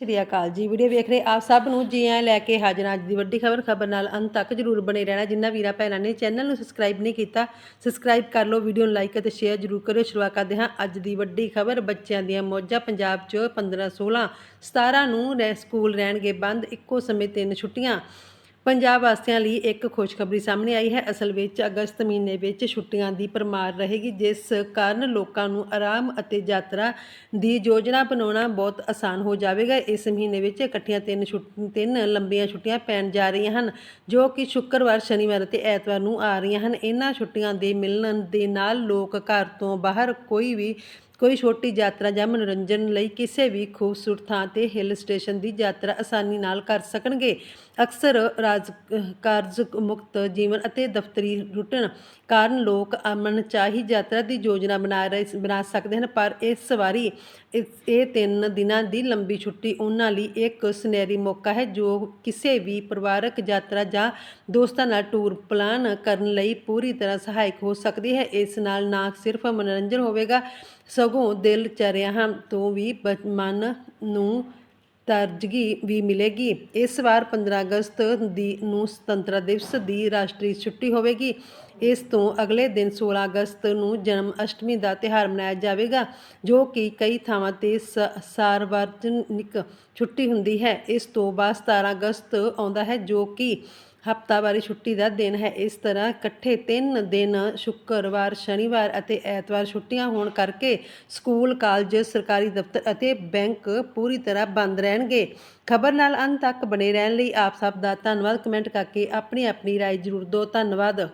ਸ੍ਰੀ ਅਕਾਲ ਜੀ। ਵੀਡੀਓ ਵੇਖ ਰਹੇ ਆਪ ਸਭ ਨੂੰ ਜੀ ਆਇਆਂ ਲੈ ਕੇ ਹਾਜ਼ਰ ਅੱਜ ਦੀ ਵੱਡੀ ਖਬਰ ਖਬਰ ਨਾਲ ਅੰਤ ਤੱਕ ਜਰੂਰ ਬਣੇ ਰਹਿਣਾ। ਜਿੰਨਾ ਵੀਰਾਂ ਭੈਣਾਂ ਨੇ ਚੈਨਲ ਨੂੰ ਸਬਸਕ੍ਰਾਈਬ ਨਹੀਂ ਕੀਤਾ, ਸਬਸਕ੍ਰਾਈਬ ਕਰ ਲਓ, ਵੀਡੀਓ ਨੂੰ ਲਾਈਕ ਅਤੇ ਸ਼ੇਅਰ ਜਰੂਰ ਕਰਿਓ। ਸ਼ੁਰੂਆਤ ਕਰਦੇ ਹਾਂ ਅੱਜ ਦੀ ਵੱਡੀ ਖਬਰ। ਬੱਚਿਆਂ ਦੀਆਂ ਮੌਜਾਂ ਪੰਜਾਬ 'ਚ 15 16 17 ਨੂੰ ਰਹਿ- ਸਕੂਲ ਰਹਿਣਗੇ ਬੰਦ। ਇੱਕੋ ਸਮੇਂ ਤਿੰਨ ਛੁੱਟੀਆਂ। ਪੰਜਾਬ ਵਾਸੀਆਂ ਲਈ ਇੱਕ ਖੁਸ਼ਖਬਰੀ ਸਾਹਮਣੇ ਆਈ ਹੈ। ਅਸਲ ਵਿੱਚ ਅਗਸਤ ਮਹੀਨੇ ਵਿੱਚ ਛੁੱਟੀਆਂ ਦੀ ਪਰਮਾਰ ਰਹੇਗੀ, ਜਿਸ ਕਾਰਨ ਲੋਕਾਂ ਨੂੰ ਆਰਾਮ ਅਤੇ ਯਾਤਰਾ ਦੀ ਯੋਜਨਾ ਬਣਾਉਣਾ ਬਹੁਤ ਆਸਾਨ ਹੋ ਜਾਵੇਗਾ। ਇਸ ਮਹੀਨੇ ਵਿੱਚ ਇਕੱਠੀਆਂ ਤਿੰਨ ਛੁੱਟ- ਤਿੰਨ ਲੰਬੀਆਂ ਛੁੱਟੀਆਂ ਪੈਣ ਜਾ ਰਹੀਆਂ ਹਨ, ਜੋ ਕਿ ਸ਼ੁੱਕਰਵਾਰ, ਸ਼ਨੀਵਾਰ ਅਤੇ ਐਤਵਾਰ ਨੂੰ ਆ ਰਹੀਆਂ ਹਨ। ਇਹਨਾਂ ਛੁੱਟੀਆਂ ਦੇ ਮਿਲਣ ਦੇ ਨਾਲ ਲੋਕ ਘਰ ਤੋਂ ਬਾਹਰ ਕੋਈ ਵੀ ਕੋਈ ਛੋਟੀ ਯਾਤਰਾ ਜਾਂ ਮਨੋਰੰਜਨ ਲਈ ਕਿਸੇ ਵੀ ਖੂਬਸੂਰਤ ਥਾਂ ਤੇ ਹਿੱਲ ਸਟੇਸ਼ਨ ਦੀ ਯਾਤਰਾ ਆਸਾਨੀ ਨਾਲ ਕਰ ਸਕਣਗੇ। ਅਕਸਰ ਰਾਜ, ਕਾਰਜ ਮੁਕਤ ਜੀਵਨ ਅਤੇ ਦਫ਼ਤਰੀ ਰੁਟਨ ਕਾਰਨ ਲੋਕ ਅਮਨ ਚਾਹੀ ਯਾਤਰਾ ਦੀ ਯੋਜਨਾ ਬਣਾ ਰਹੇ ਬਣਾ ਸਕਦੇ ਹਨ, ਪਰ ਇਸ ਵਾਰੀ ਇਹ ਤਿੰਨ ਦਿਨਾਂ ਦੀ ਲੰਬੀ ਛੁੱਟੀ ਉਹਨਾਂ ਲਈ ਇੱਕ ਸੁਨਹਿਰੀ ਮੌਕਾ ਹੈ, ਜੋ ਕਿਸੇ ਵੀ ਪਰਿਵਾਰਕ ਯਾਤਰਾ ਜਾਂ ਦੋਸਤਾਂ ਨਾਲ ਟੂਰ ਪਲਾਨ ਕਰਨ ਲਈ ਪੂਰੀ ਤਰ੍ਹਾਂ ਸਹਾਇਕ ਹੋ ਸਕਦੀ ਹੈ। ਇਸ ਨਾਲ ਨਾ ਸਿਰਫ ਮਨੋਰੰਜਨ ਹੋਵੇਗਾ ਸਗੋਂ ਦਿਲ ਚਰਿਆਂ ਤੋਂ ਵੀ ਮਨ ਨੂੰ ਤਾਜ਼ਗੀ ਵੀ ਮਿਲੇਗੀ। ਇਸ ਵਾਰ 15 ਅਗਸਤ ਦੀ ਨੂੰ ਸੁਤੰਤਰਤਾ ਦਿਵਸ ਦੀ ਰਾਸ਼ਟਰੀ ਛੁੱਟੀ ਹੋਵੇਗੀ। ਇਸ ਤੋਂ ਅਗਲੇ ਦਿਨ 16 ਅਗਸਤ ਨੂੰ ਜਨਮ ਅਸ਼ਟਮੀ ਦਾ ਤਿਉਹਾਰ ਮਨਾਇਆ ਜਾਵੇਗਾ, ਜੋ ਕਿ ਕਈ ਥਾਵਾਂ ਤੇ ਸਾਰਵਜਨਿਕ ਛੁੱਟੀ ਹੁੰਦੀ ਹੈ। ਇਸ ਤੋਂ ਬਾਅਦ 17 ਅਗਸਤ ਆਉਂਦਾ ਹੈ, ਜੋ ਕਿ ਹਫਤਾਵਾਰੀ ਛੁੱਟੀ ਦਾ ਦਿਨ ਹੈ। ਇਸ ਤਰ੍ਹਾਂ ਇਕੱਠੇ ਤਿੰਨ ਦਿਨ ਸ਼ੁੱਕਰਵਾਰ, ਸ਼ਨੀਵਾਰ ਅਤੇ ਐਤਵਾਰ ਛੁੱਟੀਆਂ ਹੋਣ ਕਰਕੇ ਸਕੂਲ, ਕਾਲਜ, ਸਰਕਾਰੀ ਦਫ਼ਤਰ ਅਤੇ ਬੈਂਕ ਪੂਰੀ ਤਰ੍ਹਾਂ ਬੰਦ ਰਹਿਣਗੇ। ਖਬਰ ਨਾਲ ਅੰਤ ਤੱਕ ਬਣੇ ਰਹਿਣ ਲਈ ਆਪ ਸਭ ਦਾ ਧੰਨਵਾਦ। ਕਮੈਂਟ ਕਰਕੇ ਆਪਣੀ ਆਪਣੀ ਰਾਏ ਜ਼ਰੂਰ ਦਿਓ। ਧੰਨਵਾਦ।